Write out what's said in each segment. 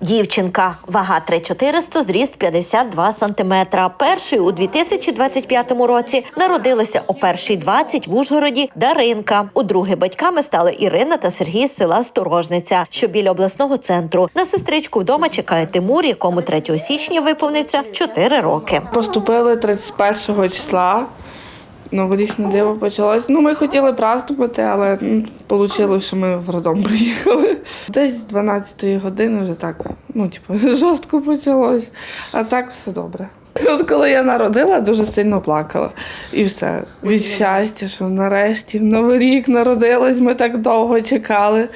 Дівчинка, вага 3400, зріст 52 сантиметра. Першою у 2025 році народилася о першій 20 в Ужгороді Даринка. У друге батьками стали Ірина та Сергій з села Сторожниця, що біля обласного центру. На сестричку вдома чекає Тимур, якому 3 січня виповниться 4 роки. Поступили 31 числа. Новорічне диво почалось. Ну, ми хотіли празднувати, але вийшло, що ми в родом приїхали. Десь з 12-ї години вже так, ну, типу, жорстко почалось. А так все добре. От коли я народила, дуже сильно плакала. І все. Від щастя, що нарешті Новий рік народилась. Ми так довго чекали.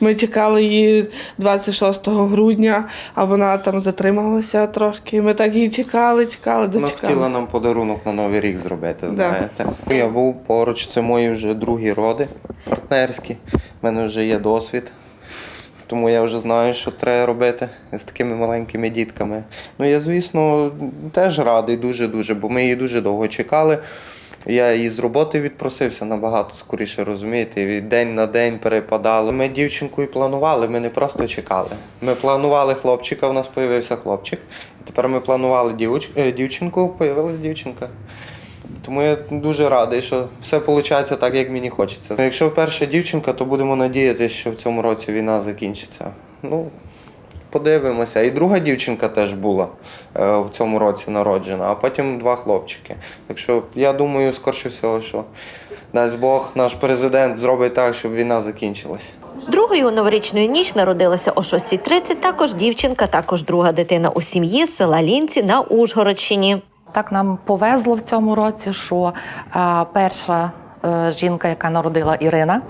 Ми чекали її 26 грудня, а вона там затрималася трошки. Ми так її чекали, чекали, Вона хотіла нам подарунок на Новий рік зробити, Да. знаєте. Я був поруч, це мої вже другі роди партнерські. У мене вже є досвід. Тому я вже знаю, що треба робити з такими маленькими дітками. Ну я, звісно, теж радий дуже-дуже, бо ми її дуже довго чекали. Я її з роботи відпросився набагато скоріше, розумієте, і день на день перепадало. Ми дівчинку і планували, ми не просто чекали. Ми планували хлопчика, у нас з'явився хлопчик. І тепер ми планували е, дівчинку, появилась дівчинка. Тому я дуже радий, що все виходить так, як мені хочеться. Ну, Якщо перша дівчинка, то будемо надіятися, що в цьому році війна закінчиться. Ну, подивимося. І друга дівчинка теж була е, в цьому році народжена, а потім два хлопчики. Так що я думаю, скорше всього, що дасть Бог, наш президент зробить так, щоб війна закінчилася. Другою у новорічну ніч народилася о 6.30 також дівчинка, також друга дитина у сім'ї села Лінці на Ужгородщині. Так нам повезло в цьому році, що перша е, жінка, яка народила Ірина,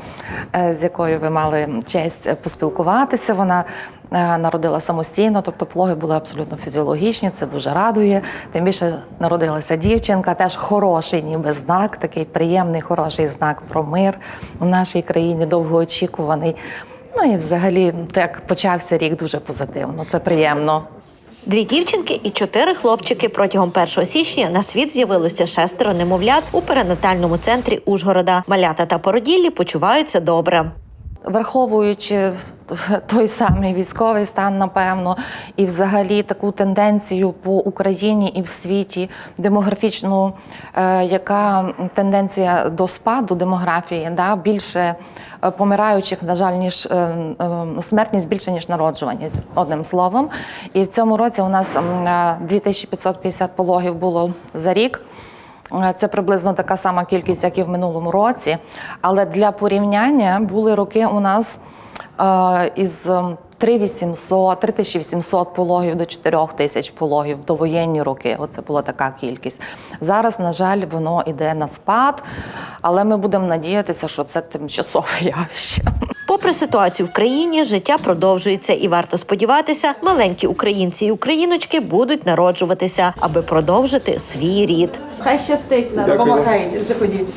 е, з якою ви мали честь поспілкуватися, вона е, народила самостійно, тобто пологи були абсолютно фізіологічні, це дуже радує. Тим більше народилася дівчинка, теж хороший, ніби знак, такий приємний, хороший знак про мир у нашій країні, довгоочікуваний. Ну і взагалі так почався рік дуже позитивно. Це приємно. Дві дівчинки і чотири хлопчики протягом 1 січня на світ з'явилося шестеро немовлят у перинатальному центрі Ужгорода. Малята та породіллі почуваються добре. Враховуючи той самий військовий стан, напевно, і взагалі таку тенденцію по Україні і в світі демографічну, е, яка тенденція до спаду демографії, да, більше е, помираючих, на жаль, ніж е, смертність більше, ніж народжуваність, одним словом. І в цьому році у нас м, е, 2550 пологів було за рік. Е, Це приблизно така сама кількість, як і в минулому році. Але для порівняння були роки у нас е, із 3800, 3800 пологів до 4000 пологів до воєнні роки. Оце була така кількість. Зараз, на жаль, воно йде на спад, але ми будемо надіятися, що це тимчасове явище. Попри ситуацію в країні, життя продовжується, і варто сподіватися, маленькі українці і україночки будуть народжуватися, аби продовжити свій рід. Хай щастить нам. Допомагайте, заходіть.